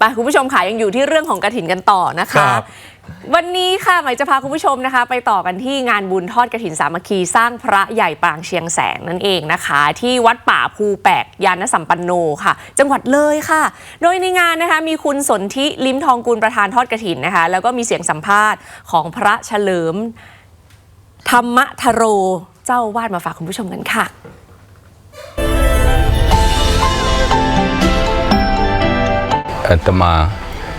ไปคุณผู้ชมค่ะยังอยู่ที่เรื่องของกระถินกันต่อนะคะ ครับ วันนี้ค่ะหมายจะพาคุณผู้ชมนะคะ ไปต่อกันที่งานบุญทอดกระถินสามัคคีสร้างพระใหญ่ปางเชียงแสงนั่นเองนะคะ ที่วัดป่าภูแปกยานสัมปันโนค่ะ จังหวัดเลยค่ะ โดยในงานนะคะมีคุณสนธิลิ้มทองกุลประธานทอดกระถินนะคะ แล้วก็มีเสียงสัมภาษณ์ของพระเฉลิมธรรมทโรเจ้าอาวาดมาฝากคุณผู้ชมกันค่ะ อาตมา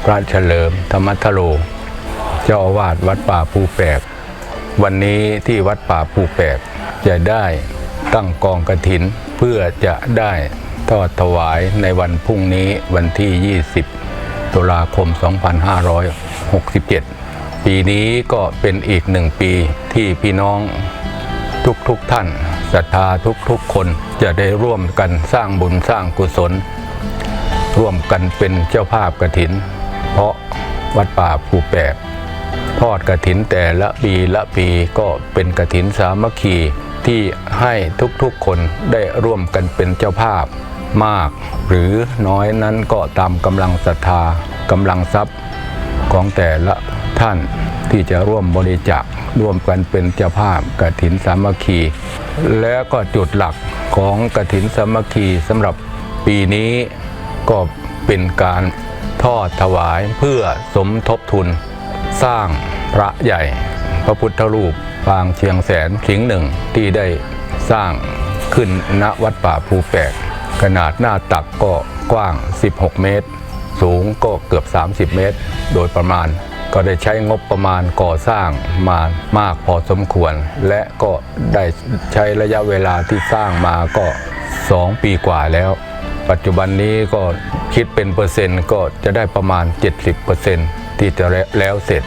พระเฉลิม ธรรมทโร เจ้าอาวาสวัดป่าภูแปก วันนี้ที่วัดป่าภูแปกจะได้ตั้งกองกระถินเพื่อจะได้ทอดถวายในวันพรุ่งนี้วันที่ 20 ตุลาคม 2567 ปีนี้ก็เป็นอีกหนึ่งปีที่พี่น้องทุกๆทท่านศรัทธาทุกๆคนจะได้ร่วมกันสร้างบุญสร้างกุศล ร่วมกันเป็นเจ้าภาพกระถิน เพราะวัดป่าภูแปกทอดกระถินแต่ละปีละปีก็เป็นกระถินสามัคคีที่ให้ทุกๆคนได้ร่วมกันเป็นเจ้าภาพมาก หรือน้อยนั้นก็ตามกำลังศรัทธากำลังทรัพย์ของแต่ละท่านที่จะร่วมบริจาคร่วมกันเป็นเจ้าภาพกระถินสามัคคี และก็จุดหลักของกระถินสามัคคีสำหรับปีนี้ ก็เป็นการทอดถวายเพื่อสมทบทุน สร้างพระใหญ่ พระพุทธรูปปางเชียงแสนสิงห์หนึ่งที่ได้สร้างขึ้นณวัดป่าภูแปก ขนาดหน้าตักก็กว้าง 16 เมตร สูงก็เกือบ 30 เมตร โดยประมาณก็ได้ใช้งบประมาณก่อสร้างมามากพอสมควร และก็ได้ใช้ระยะเวลาที่สร้างมาก็ 2 ปีกว่าแล้ว ปัจจุบันนี้ก็คิดเป็นเปอร์เซ็นต์ก็จะได้ประมาณ 70%ที่จะแล้วเสร็จ